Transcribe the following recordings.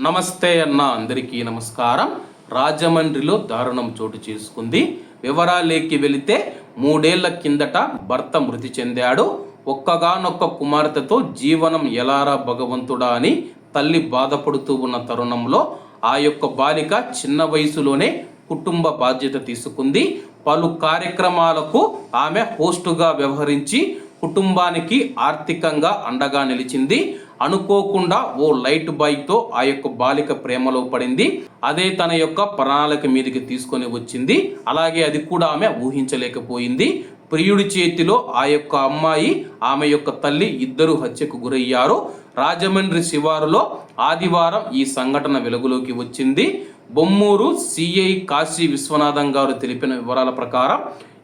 నమస్తే అన్న అందరికీ నమస్కారం. రాజమండ్రిలో దారుణం చోటు చేసుకుంది. వివరాలేకి వెళితే మూడేళ్ళ కిందట భర్త మృతి చెందాడు. ఒక్కగానొక్క కుమార్తెతో జీవనం ఎలారా భగవంతుడా అని తల్లి బాధపడుతూ ఉన్న తరుణంలో ఆ యొక్క బాలిక చిన్న వయసులోనే కుటుంబ బాధ్యత తీసుకుంది. పలు కార్యక్రమాలకు ఆమె హోస్టుగా వ్యవహరించి కుటుంబానికి ఆర్థికంగా అండగా నిలిచింది. అనుకోకుండా ఓ లైట్ బాయ్తో ఆ యొక్క బాలిక ప్రేమలో పడింది. అదే తన యొక్క ప్రణాళిక మీదకి తీసుకొని వచ్చింది. అలాగే అది కూడా ఆమె ఊహించలేకపోయింది. ప్రియుడి చేతిలో ఆ యొక్క అమ్మాయి ఆమె యొక్క తల్లి ఇద్దరు హత్యకు గురయ్యారు. రాజమండ్రి శివారులో ఆదివారం ఈ సంఘటన వెలుగులోకి వచ్చింది. బొమ్మూరు సిఐ కాశీ విశ్వనాథం గారు తెలిపిన వివరాల ప్రకారం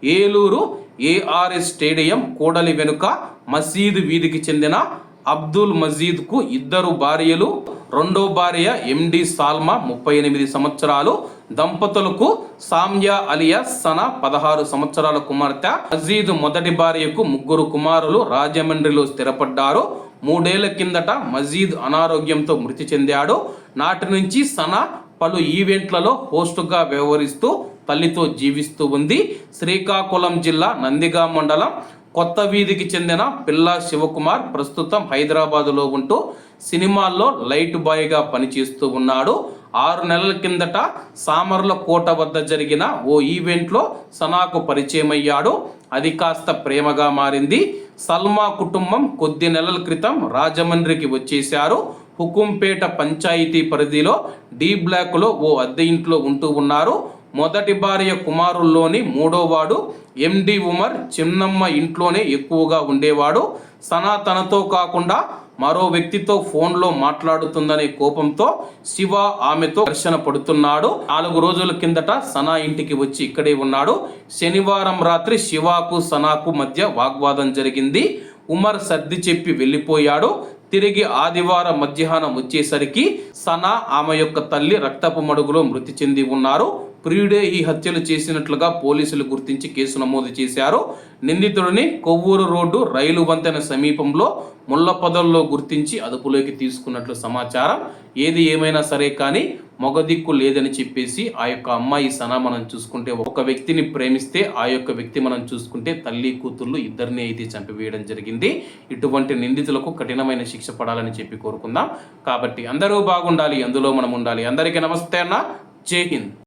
ఏలూరు ఏఆర్ఎస్ స్టేడియం కూడలి వెనుక మసీదు వీధికి చెందిన అబ్దుల్ మజీద్కు ఇద్దరు భార్యలు రెండో భార్య ఎండి సాల్మా ముప్పై ఎనిమిది సంవత్సరాలు దంపతులకు సామ్యా అలియా సన పదహారు సంవత్సరాల కుమార్తె మజీద్ మొదటి భార్యకు ముగ్గురు కుమారులు రాజమండ్రిలో స్థిరపడ్డారు. మూడేళ్ళ కిందట మజీద్ అనారోగ్యంతో మృతి చెందాడు. నాటి నుంచి సన పలు ఈవెంట్లలో హోస్టుగా వ్యవహరిస్తూ తల్లితో జీవిస్తూ ఉంది. శ్రీకాకుళం జిల్లా నందిగా మండలం కొత్త వీధికి చెందిన పిల్లా శివకుమార్ ప్రస్తుతం హైదరాబాదులో ఉంటూ సినిమాల్లో లైట్ బాయ్గా పనిచేస్తూ ఉన్నాడు. ఆరు నెలల కిందట సామర్ల కోట వద్ద జరిగిన ఓ ఈవెంట్లో సనాకు పరిచయం అయ్యాడు. అది కాస్త ప్రేమగా మారింది. సల్మా కుటుంబం కొద్ది నెలల క్రితం రాజమండ్రికి వచ్చేశారు. హుకుంపేట పంచాయతీ పరిధిలో డి బ్లాక్లో ఓ అద్దె ఇంట్లో ఉంటూ ఉన్నారు. మొదటి భార్య కుమారుల్లోని మూడోవాడు ఎండి ఉమర్ చిన్నమ్మ ఇంట్లోనే ఎక్కువగా ఉండేవాడు. సనా తనతో కాకుండా మరో వ్యక్తితో ఫోన్లో మాట్లాడుతుందనే కోపంతో శివ ఆమెతో ఘర్షణ పడుతున్నాడు. నాలుగు రోజుల కిందట సనా ఇంటికి వచ్చి ఇక్కడే ఉన్నాడు. శనివారం రాత్రి శివాకు సనాకు మధ్య వాగ్వాదం జరిగింది. ఉమర్ సర్ది చెప్పి వెళ్ళిపోయాడు. తిరిగి ఆదివారం మధ్యాహ్నం వచ్చేసరికి సనా ఆమె యొక్క తల్లి రక్తపు మడుగులో మృతి చెంది ఉన్నారు. ప్రియుడే ఈ హత్యలు చేసినట్లుగా పోలీసులు గుర్తించి కేసు నమోదు చేశారు. నిందితుడిని కొవ్వూరు రోడ్డు రైలు వంతెన సమీపంలో ముళ్ళపదల్లో గుర్తించి అదుపులోకి తీసుకున్నట్లు సమాచారం. ఏది ఏమైనా సరే కానీ మొగదిక్కు లేదని చెప్పేసి ఆ యొక్క అమ్మాయి సనా మనం చూసుకుంటే ఒక వ్యక్తిని ప్రేమిస్తే ఆ యొక్క వ్యక్తి మనం చూసుకుంటే తల్లి కూతుర్లు ఇద్దరిని అయితే చంపివేయడం జరిగింది. ఇటువంటి నిందితులకు కఠినమైన శిక్ష పడాలని చెప్పి కోరుకుందాం. కాబట్టి అందరూ బాగుండాలి అందులో మనం ఉండాలి. అందరికీ నమస్తే అన్న. జై హింద్.